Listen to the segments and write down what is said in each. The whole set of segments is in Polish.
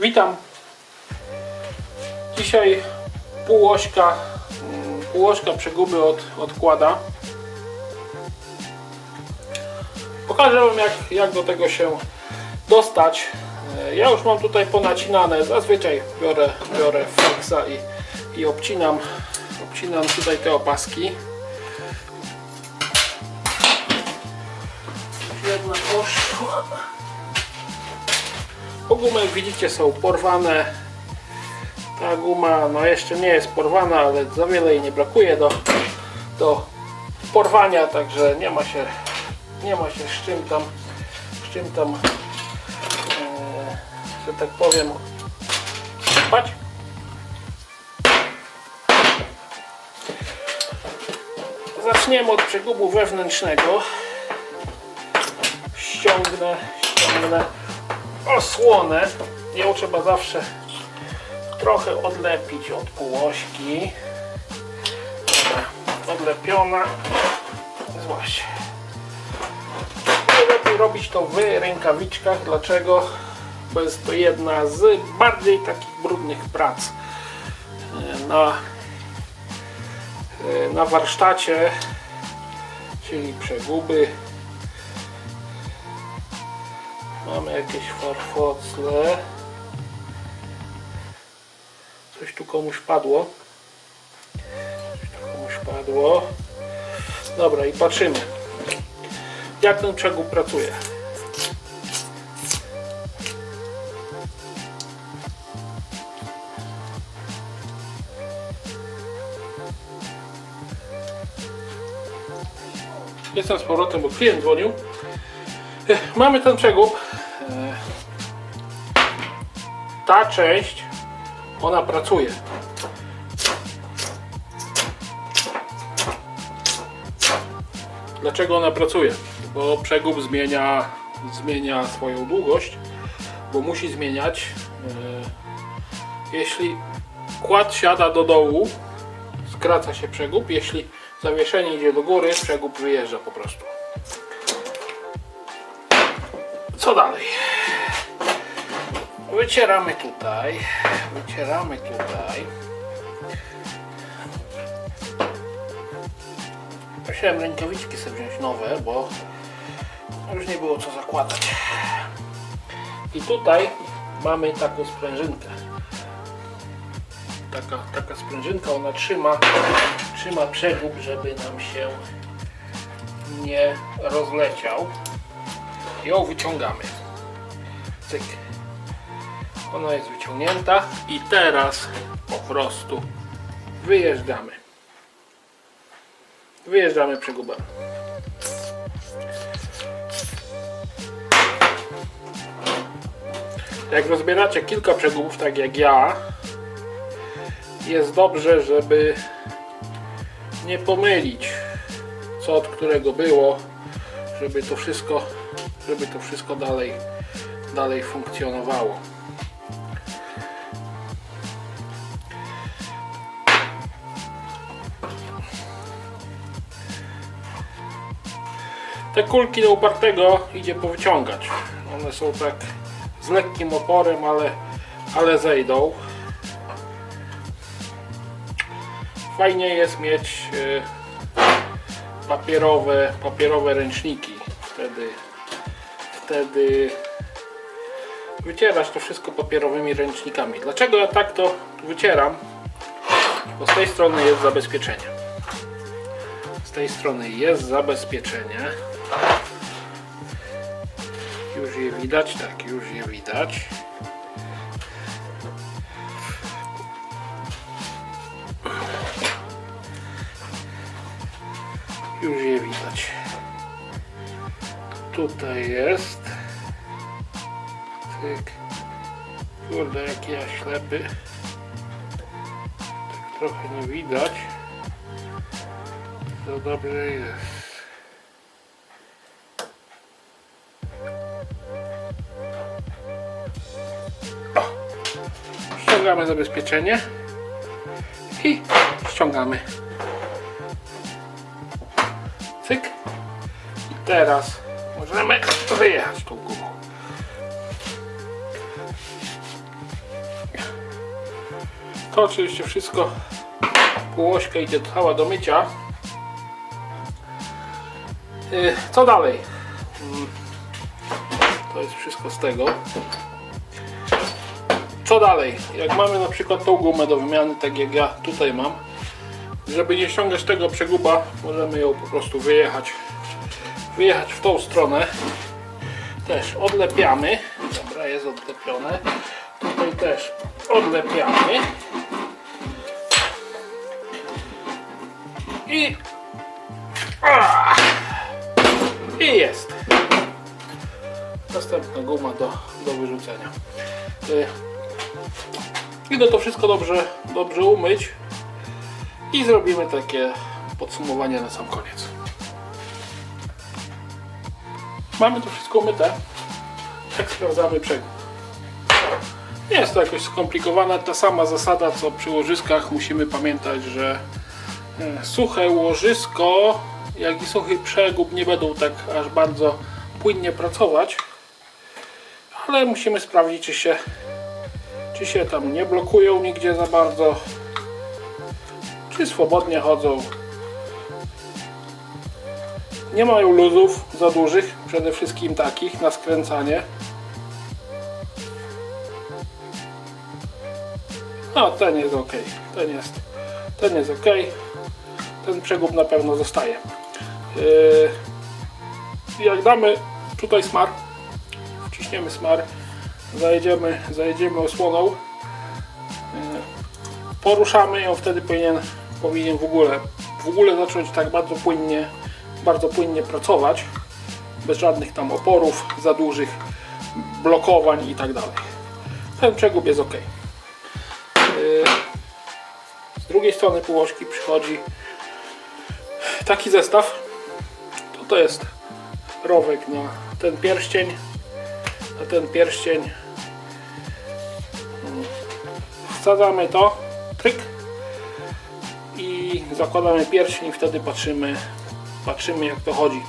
Witam. Dzisiaj półośka, mm, półośka przeguby od, odkłada. Pokażę Wam jak, jak do tego się dostać. E, Ja już mam tutaj ponacinane. Zazwyczaj biorę, biorę flexa i, i obcinam, obcinam tutaj te opaski. Po widzicie są porwane. Ta guma no jeszcze nie jest porwana, ale za wiele jej nie brakuje do, do porwania, także nie ma się nie ma się z czym tam z czym tam e, że tak powiem spać. Zaczniemy od przegubu wewnętrznego. Ściągnę, ściągnę osłonę. Ją trzeba zawsze trochę odlepić od półośki. Odlepiona. Złaś. Najlepiej robić to w rękawiczkach. Dlaczego? Bo jest to jedna z bardziej takich brudnych prac e, na, e, na warsztacie, czyli przeguby. Mamy jakieś farfocle. Coś tu komuś padło. Coś tu komuś padło. Dobra i patrzymy. Jak ten przegub pracuje. Jestem z powrotem, bo klient dzwonił. Mamy ten przegub. Ta część, ona pracuje. Dlaczego ona pracuje? Bo przegub zmienia, zmienia swoją długość, bo musi zmieniać. E, Jeśli kład siada do dołu, skraca się przegub. Jeśli zawieszenie idzie do góry, przegub wyjeżdża po prostu. Co dalej? Wycieramy tutaj. Wycieramy tutaj. Musiałem rękawiczki sobie wziąć nowe, bo już nie było co zakładać. I tutaj mamy taką sprężynkę. Taka, taka sprężynka, ona trzyma, trzyma przegub, żeby nam się nie rozleciał ją wyciągamy. Cyk. Ona jest wyciągnięta i teraz po prostu wyjeżdżamy. Wyjeżdżamy przegubem. Jak rozbieracie kilka przegubów, tak jak ja, jest dobrze, żeby nie pomylić co od którego było, żeby to wszystko żeby to wszystko dalej, dalej funkcjonowało. Te kulki do upartego idzie powyciągać. One są tak z lekkim oporem, ale, ale zejdą. Fajnie jest mieć e, papierowe, papierowe ręczniki. Wtedy wtedy wycierasz to wszystko papierowymi ręcznikami. Dlaczego ja tak to wycieram? Bo z tej strony jest zabezpieczenie. Z tej strony jest zabezpieczenie. Widać, tak, już je widać. Już je widać tutaj jest. Tyk. Kurde, jaki ja ślepy. Tak trochę nie widać. To dobrze jest. Ściągamy zabezpieczenie i ściągamy. Cyk. I teraz możemy wyjechać tą gumą. To oczywiście wszystko półośka idzie cała do mycia. Y, Co dalej? Mm, To jest wszystko z tego. Co dalej? Jak mamy na przykład tą gumę do wymiany, tak jak ja tutaj mam, żeby nie ściągać tego przeguba, możemy ją po prostu wyjechać, wyjechać w tą stronę. Też odlepiamy. Dobra, jest odlepione. Tutaj też odlepiamy. I i jest. Następna guma do, do wyrzucenia. Idę to wszystko dobrze, dobrze umyć i zrobimy takie podsumowanie na sam koniec. Mamy to wszystko umyte. Tak sprawdzamy przegub. Nie jest to jakoś skomplikowane. Ta sama zasada co przy łożyskach. Musimy pamiętać, że e, suche łożysko, jak i suchy przegub nie będą tak aż bardzo płynnie pracować. Ale musimy sprawdzić, czy się, czy się tam nie blokują nigdzie za bardzo, czy swobodnie chodzą. Nie mają luzów za dużych, przede wszystkim takich na skręcanie. No, ten jest ok. Ten jest, ten jest ok. Ten przegub na pewno zostaje. Yy, jak damy tutaj smar, wciśniemy smar, zajedziemy, zajedziemy osłoną, yy, poruszamy ją, wtedy powinien, powinien w ogóle, w ogóle zacząć tak bardzo płynnie, bardzo płynnie pracować, bez żadnych tam oporów za dużych, blokowań i tak dalej. Ten przegub jest ok. Yy, Z drugiej strony półośki przychodzi taki zestaw. To to jest rowek na ten pierścień, na ten pierścień. Wsadzamy to, tryk i zakładamy pierścień i wtedy patrzymy, patrzymy jak to chodzi.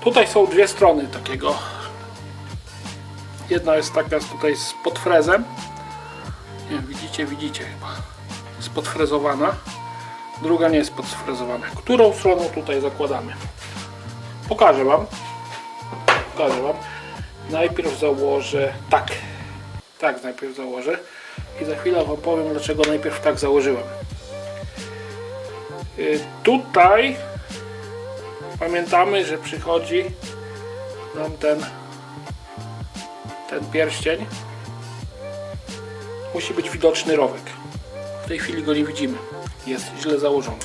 Tutaj są dwie strony takiego. Jedna jest taka tutaj z podfrezem. Nie widzicie, widzicie chyba. Jest podfrezowana. Druga nie jest podfrezowana. Którą stroną tutaj zakładamy? Pokażę Wam. Pokażę Wam. Najpierw założę tak. Tak najpierw założę. I za chwilę Wam powiem, dlaczego najpierw tak założyłem. Y, Tutaj pamiętamy, że przychodzi nam ten ten pierścień musi być widoczny rowek. W tej chwili go nie widzimy. Jest źle założony.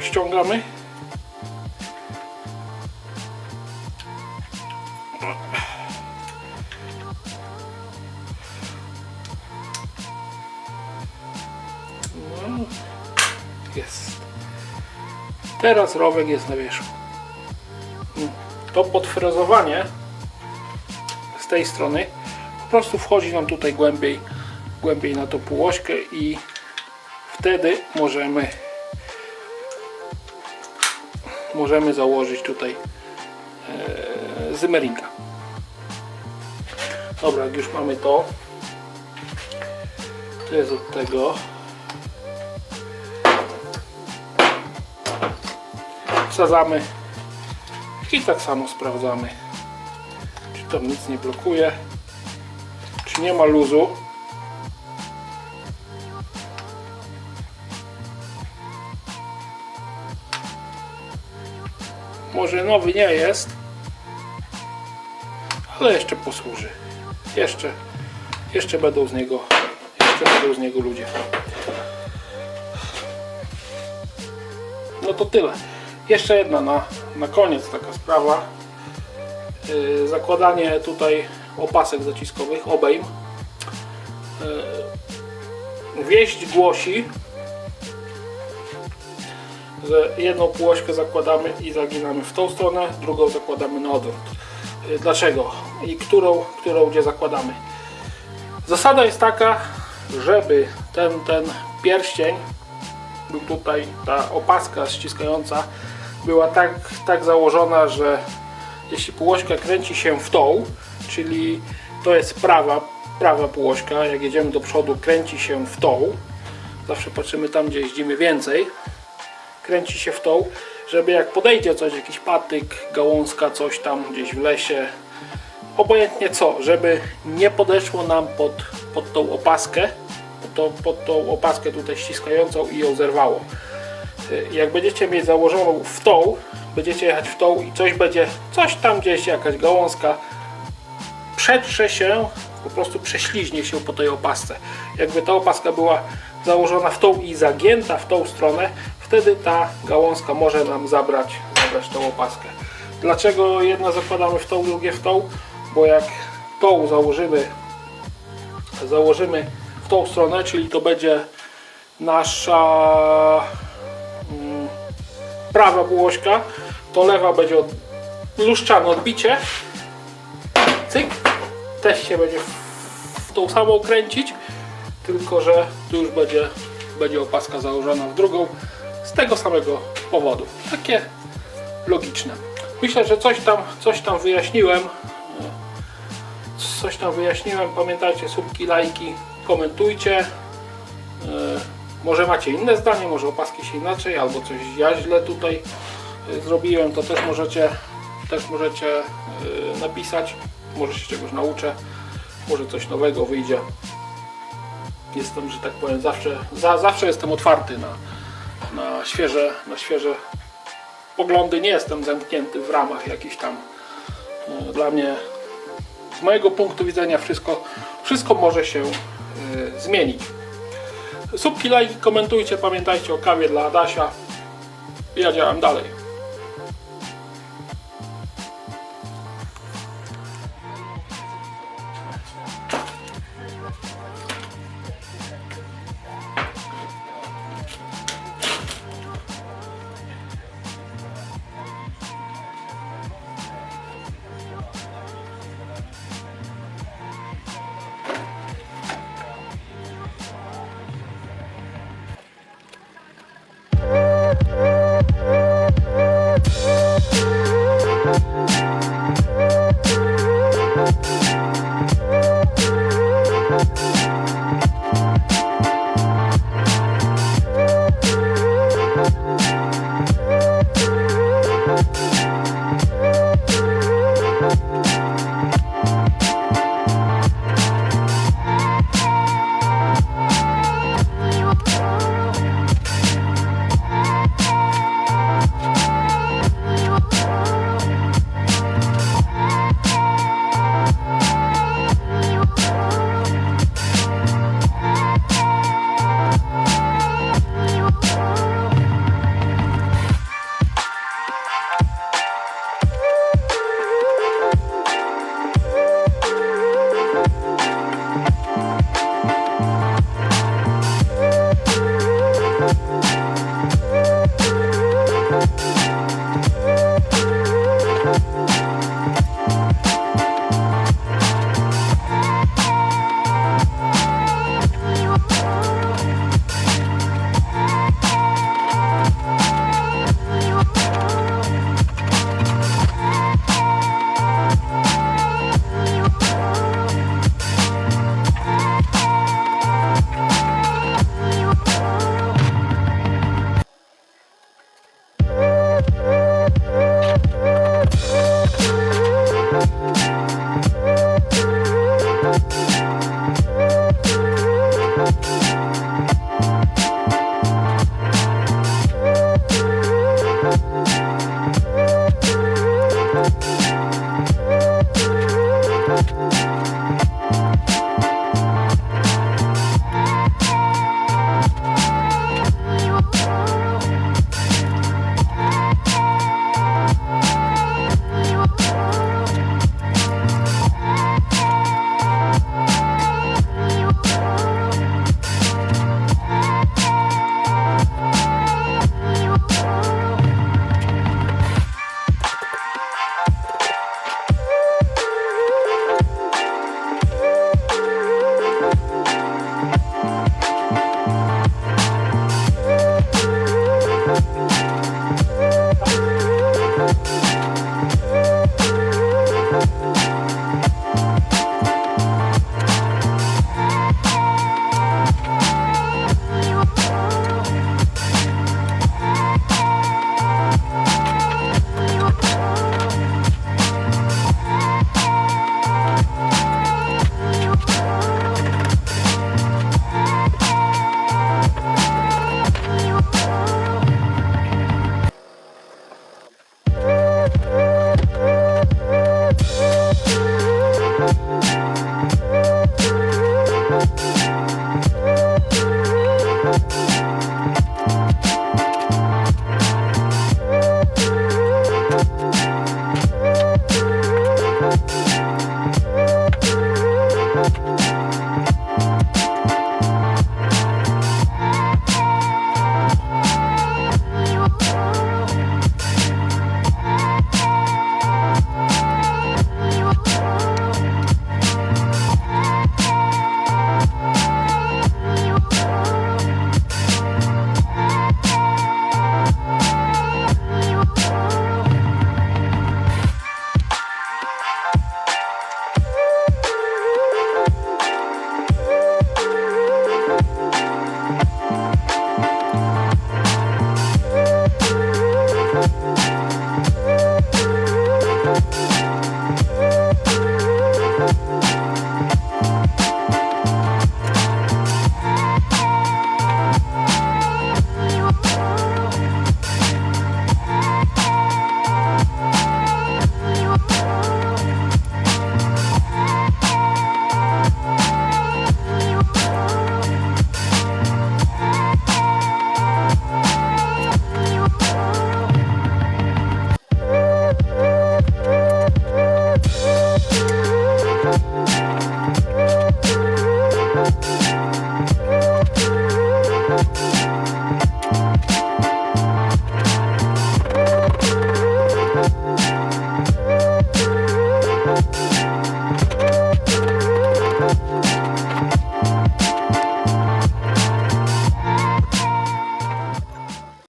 Ściągamy. Jest. Teraz rowek jest na wierzchu. To podfrezowanie z tej strony po prostu wchodzi nam tutaj głębiej, głębiej na tą półośkę i wtedy możemy możemy założyć tutaj e, zymeringa. Dobra, jak już mamy to, to jest od tego. Wsadzamy i tak samo sprawdzamy, czy tam nic nie blokuje, czy nie ma luzu. Może nowy nie jest, ale jeszcze posłuży. Jeszcze, jeszcze będą z niego, jeszcze będą z niego ludzie. No to tyle. Jeszcze jedna na, na koniec taka sprawa. Yy, zakładanie tutaj opasek zaciskowych, obejm. Yy, wieść głosi, że jedną półośkę zakładamy i zaginamy w tą stronę, drugą zakładamy na odwrót. Yy, Dlaczego? I którą, którą gdzie zakładamy? Zasada jest taka, żeby ten, ten pierścień był tutaj, ta opaska ściskająca była tak, tak założona, że jeśli półośka kręci się w tą, czyli to jest prawa prawa półośka, jak jedziemy do przodu, kręci się w tą. Zawsze patrzymy tam, gdzie jeździmy więcej. Kręci się w tą, żeby jak podejdzie coś, jakiś patyk, gałązka, coś tam gdzieś w lesie, obojętnie co, żeby nie podeszło nam pod, pod tą opaskę, pod, tą- pod tą opaskę tutaj ściskającą i ją zerwało. Jak będziecie mieć założoną w tą, będziecie jechać w tą i coś będzie, coś tam gdzieś, jakaś gałązka, przetrze się, po prostu prześliźnie się po tej opasce. Jakby ta opaska była założona w tą i zagięta w tą stronę, wtedy ta gałązka może nam zabrać, zabrać tą opaskę. Dlaczego jedna zakładamy w tą, drugie w tą? Bo jak tą założymy, założymy w tą stronę, czyli to będzie nasza prawa półośka, to lewa będzie od, luszczane odbicie, cyk, też się będzie w, tą samą kręcić, tylko że tu już będzie, będzie opaska założona w drugą z tego samego powodu. Takie logiczne. Myślę, że coś tam, coś tam wyjaśniłem. Coś tam wyjaśniłem. Pamiętajcie, słupki, lajki, komentujcie. Może macie inne zdanie, może opaski się inaczej, albo coś ja źle tutaj e, zrobiłem, to też możecie, też możecie e, napisać. Może się czegoś nauczę, może coś nowego wyjdzie. Jestem, że tak powiem, zawsze, za, zawsze jestem otwarty na, na, świeże, na świeże poglądy. Nie jestem zamknięty w ramach jakichś tam. e, Dla mnie, z mojego punktu widzenia, wszystko, wszystko może się zmienić. Subki, lajki, komentujcie, pamiętajcie o kawie dla Adasia. Ja działam dalej.